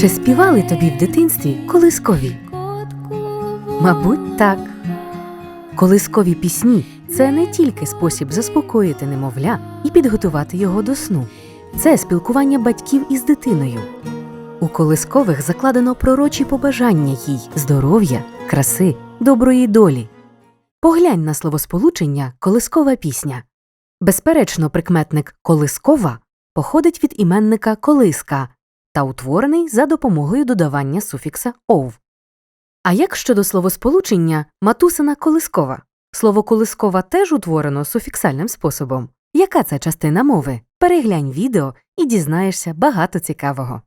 Чи співали тобі в дитинстві колискові? Мабуть, так. Колискові пісні це не тільки спосіб заспокоїти немовля і підготувати його до сну. Це спілкування батьків із дитиною. У колискових закладено пророчі побажання їй здоров'я, краси, доброї долі. Поглянь на словосполучення колискова пісня. Безперечно, прикметник колискова походить від іменника колиска та утворений за допомогою додавання суфікса ов. А як щодо словосполучення матусина колискова? Слово колискова теж утворено суфіксальним способом. Яка це частина мови? Переглянь відео і дізнаєшся багато цікавого.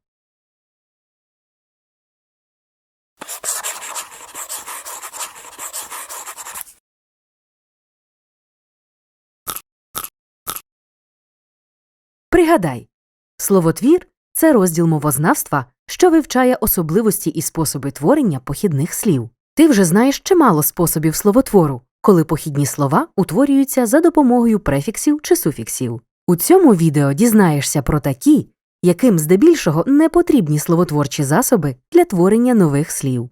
Пригадай, словотвір це розділ мовознавства, що вивчає особливості і способи творення похідних слів. Ти вже знаєш чимало способів словотвору, коли похідні слова утворюються за допомогою префіксів чи суфіксів. У цьому відео дізнаєшся про такі, яким здебільшого не потрібні словотворчі засоби для творення нових слів.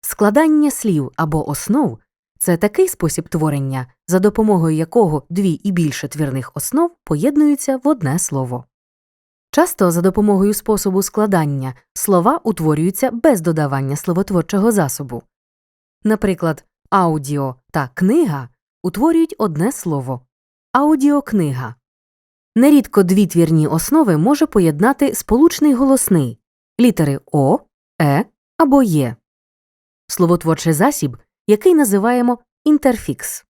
Складання слів або основ це такий спосіб творення, за допомогою якого дві і більше твірних основ поєднуються в одне слово. Часто за допомогою способу складання слова утворюються без додавання словотворчого засобу. Наприклад, аудіо та книга утворюють одне слово аудіокнига. Нерідко дві твірні основи може поєднати сполучний голосний літери О, Е або Є. Словотворчий засіб, який називаємо інтерфікс.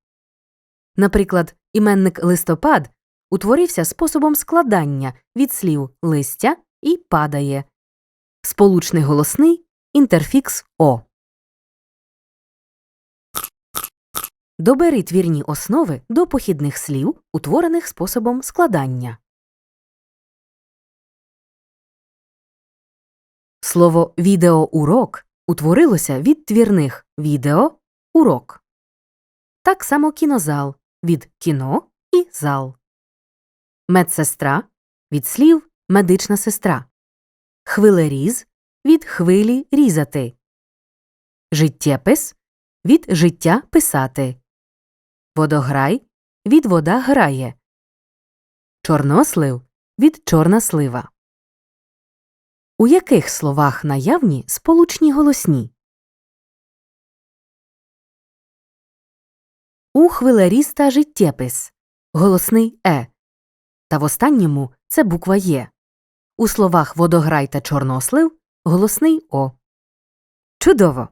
Наприклад, іменник листопад утворився способом складання від слів листя і падає. Сполучний голосний інтерфікс О. Добери твірні основи до похідних слів, утворених способом складання. Слово відеоурок утворилося від твірних відео урок. Так само кінозал від кіно і зал. Медсестра від слів медична сестра. Хвилеріз від хвилі різати. Життєпис від життя писати. Водограй від вода грає. Чорнослив від чорна слива. У яких словах наявні сполучні голосні? У хвилеріста життєпис голосний е. Та в останньому це буква Є. У словах водограй та чорнослив голосний О. Чудово!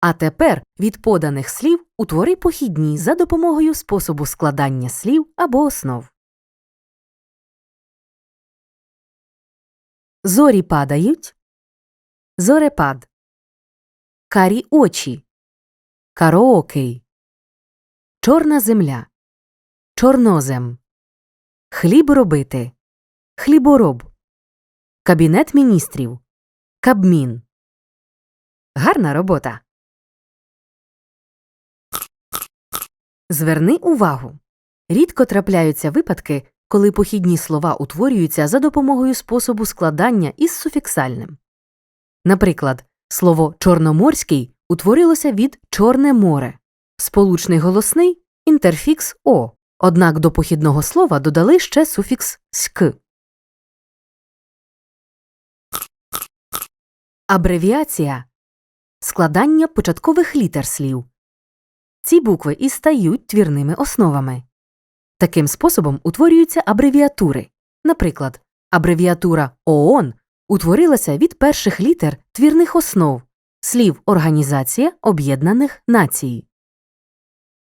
А тепер від поданих слів утвори похідні за допомогою способу складання слів або основ. Зорі падають. Зорепад. Карі очі. Кароокей. Чорна земля. Чорнозем. Хліб робити. Хлібороб. Кабінет міністрів. Кабмін. Гарна робота. Зверни увагу. Рідко трапляються випадки, коли похідні слова утворюються за допомогою способу складання із суфіксальним. Наприклад, слово чорноморський утворилося від Чорне море, сполучний голосний інтерфікс О, однак до похідного слова додали ще суфікс ськ. Абревіація складання початкових літер слів. Ці букви і стають твірними основами. Таким способом утворюються абревіатури. Наприклад, абревіатура ООН утворилася від перших літер твірних основ слів Організація Об'єднаних Націй.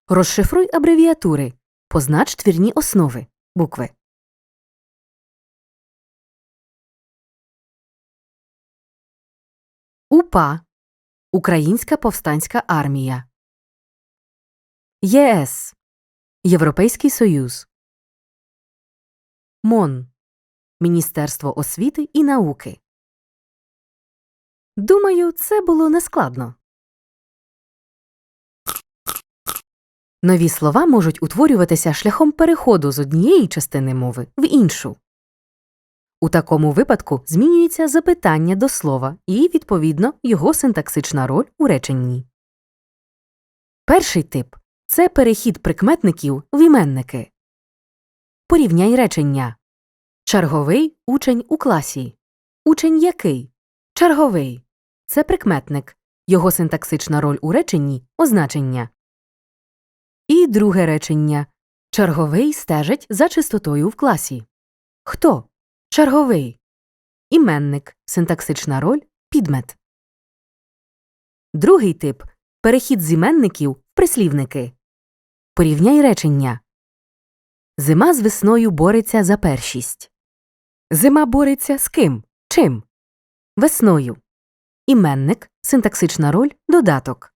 Розшифруй абревіатури. Познач твірні основи букви. УПА Українська повстанська армія. ЄС Європейський Союз. МОН Міністерство освіти і науки. Думаю, це було нескладно. Нові слова можуть утворюватися шляхом переходу з однієї частини мови в іншу. У такому випадку змінюється запитання до слова і, відповідно, його синтаксична роль у реченні. Перший тип це перехід прикметників в іменники. Порівняй речення. Черговий учень у класі. Учень який? Черговий. Це прикметник. Його синтаксична роль у реченні означення. І друге речення. Черговий стежить за чистотою в класі. Хто? Черговий. Іменник. Синтаксична роль підмет. Другий тип перехід з іменників в прислівники. Порівняй речення. Зима з весною бореться за першість. Зима бореться з ким? Чим? Весною. Іменник. Синтаксична роль додаток.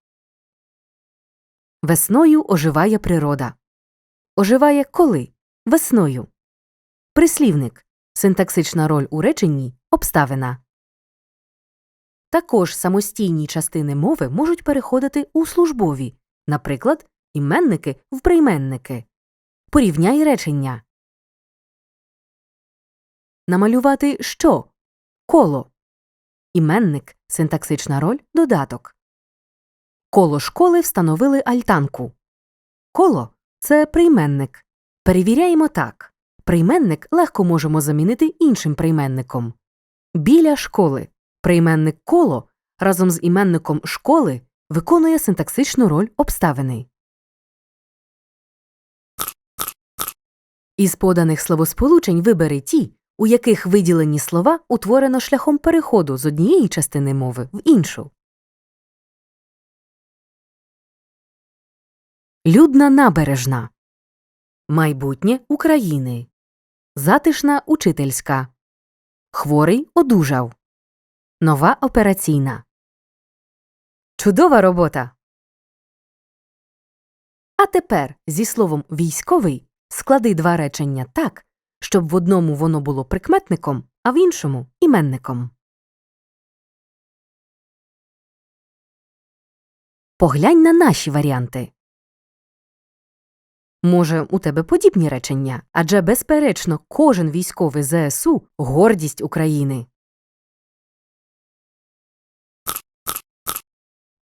Весною оживає природа. Оживає коли? Весною. Прислівник. Синтаксична роль у реченні обставина. Також самостійні частини мови можуть переходити у службові, наприклад, іменники в прийменники. Порівняй речення. Намалювати що? Коло. Іменник. Синтаксична роль додаток. Коло школи встановили альтанку. Коло це прийменник. Перевіряємо так. Прийменник легко можемо замінити іншим прийменником. Біля школи. Прийменник коло разом з іменником школи виконує синтаксичну роль обставини. Із поданих словосполучень вибери ті, у яких виділені слова утворено шляхом переходу з однієї частини мови в іншу. Людна набережна. Майбутнє України. Затишна учительська. Хворий одужав. Нова операційна. Чудова робота. А тепер зі словом військовий склади два речення так, щоб в одному воно було прикметником, а в іншому іменником. Поглянь на наші варіанти. Може, у тебе подібні речення, адже, безперечно, кожен військовий ЗСУ гордість України.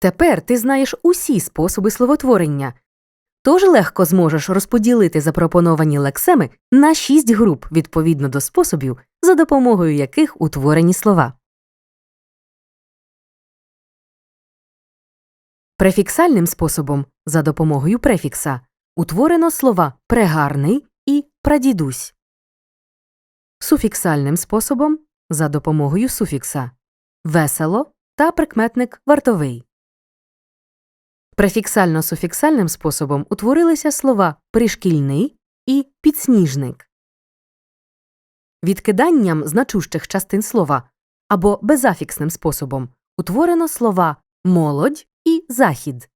Тепер ти знаєш усі способи словотворення, тож легко зможеш розподілити запропоновані лексеми на шість груп відповідно до способів, за допомогою яких утворені слова. Префіксальним способом за допомогою префікса утворено слова прегарний і прадідусь. Суфіксальним способом за допомогою суфікса весело та прикметник вартовий. Префіксально-суфіксальним способом утворилися слова пришкільний і підсніжник. Відкиданням значущих частин слова або безафіксним способом утворено слова молодь і захід.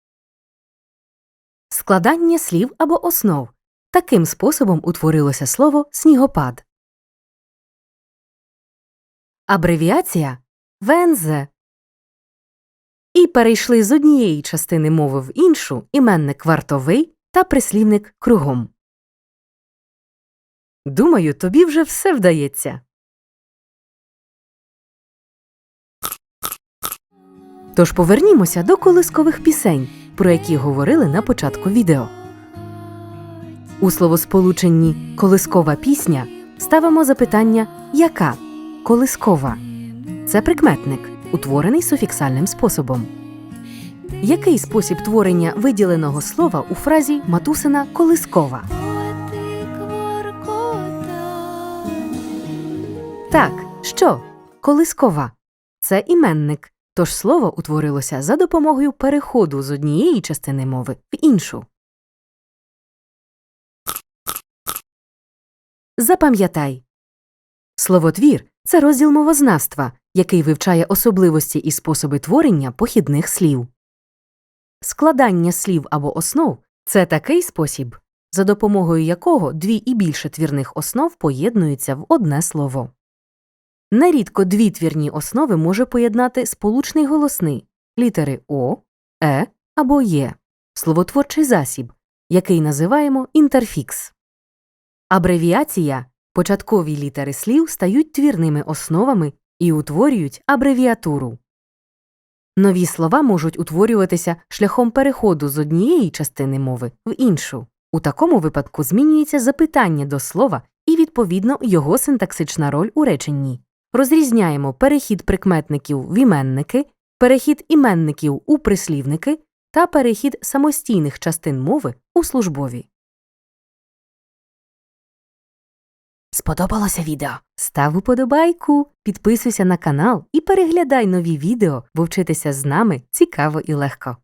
Складання слів або основ. Таким способом утворилося слово снігопад. Абревіація ВНЗ. І перейшли з однієї частини мови в іншу іменник вартовий та прислівник кругом. Думаю, тобі вже все вдається. Тож повернімося до колискових пісень, про які говорили на початку відео. У словосполученні колискова пісня ставимо запитання яка колискова. Це прикметник, утворений суфіксальним способом. Який спосіб творення виділеного слова у фразі матусина колискова? Так, що? Колискова. Це іменник, тож слово утворилося за допомогою переходу з однієї частини мови в іншу. Запам'ятай. Словотвір це розділ мовознавства, який вивчає особливості і способи творення похідних слів. Складання слів або основ це такий спосіб, за допомогою якого дві і більше твірних основ поєднуються в одне слово. Нерідко дві твірні основи може поєднати сполучний голосний літери О, Е або Є, словотворчий засіб, який називаємо інтерфікс. Абревіація Початкові літери слів стають твірними основами і утворюють абревіатуру. Нові слова можуть утворюватися шляхом переходу з однієї частини мови в іншу. У такому випадку змінюється запитання до слова і, відповідно, його синтаксична роль у реченні. Розрізняємо перехід прикметників в іменники, перехід іменників у прислівники та перехід самостійних частин мови у службові. Сподобалося відео? Став уподобайку, підписуйся на канал і переглядай нові відео, бо вчитися з нами цікаво і легко.